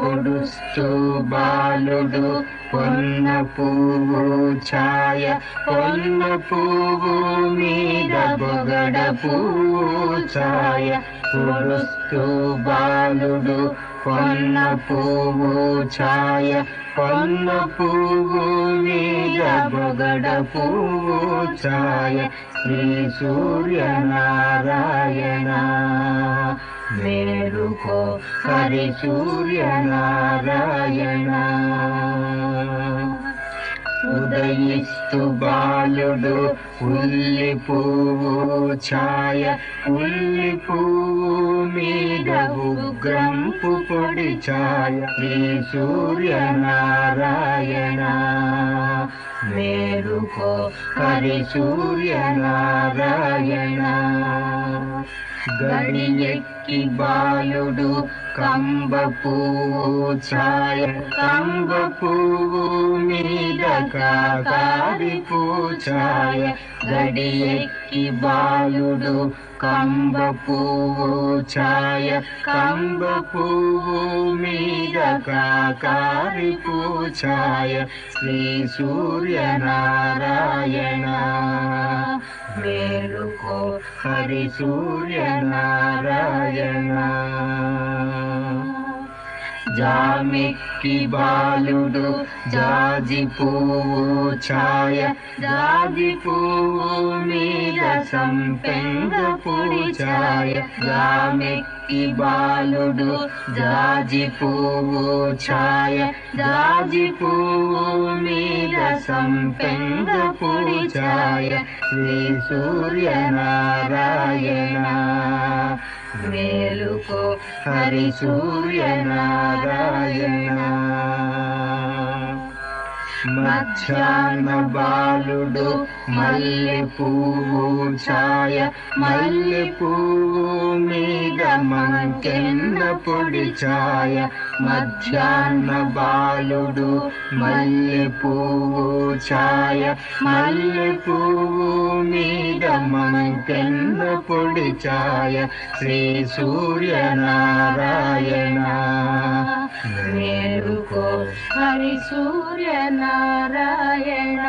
పొడుస్తూ బాలుడు పొన్న పువ్వు ఛాయ పొన్న పువ్వు మీద బొగడ పువ్వు ఛాయ. పొడుస్తూ బాలుడు పొన్న పువ్వు ఛాయ పొన్న పువ్వు మీద బొగడ పువ్వు ఛాయ. శ్రీ సూర్యనారాయణ మేలుకో హరి సూర్యనారాయణ. ఉదయిస్తు బాలుడు ఉల్లి పువ్వు ఛాయ ఉల్లి పువ్వు మీద ఉగ్రంపు పొడి ఛాయ. శ్రీ సూర్యనారాయణ. మేలుకో హరి సూర్యనారాయణ. గడియెక్కి బాలుడు కంబ పువ్వు ఛాయ కంబ పువ్వు మీద కాకారి పూచాయ గడియెక్కి బాలుడు కంబ పువ్వు ఛాయ కంబ పువ్వు మీద కాకారి పూచాయ శ్రీ సూర్యనారాయణ. మేలుకో హరి సూర్యనారాయణ జామిక్కి బాలుడు జాజి పువ్వు ఛాయ జాజి పువ్వు మీద సంపెంగ పొడి ఛాయ జామిక్కి బాలుడు జాజి పువ్వు ఛాయ జాజి పువ్వు మీద సంపెంగ పొడి ఛాయ శ్రీ సూర్యనారాయణ. మేలుకో హరి సూర్యనారాయణ. మధ్యాహ్న బాలుడు మల్లె పువ్వు ఛాయ మల్లె పువ్వు మీద మంకెన్న పొడి ఛాయ. మధ్యాహ్న బాలుడు మల్లె పువ్వు ఛాయ మల్లె పువ్వు మీద మంకెన్న పొడి ఛాయ. శ్రీ సూర్యనారాయణ మేరుకో హరి నారాయణ.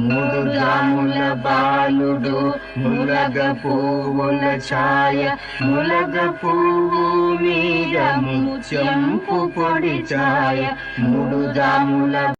మూడు జాముల బాలుడు ములగ పువ్వుల ఛాయ ములగ పువ్వు మీద ముత్యంపు పొడి ఛాయ మూడు జాముల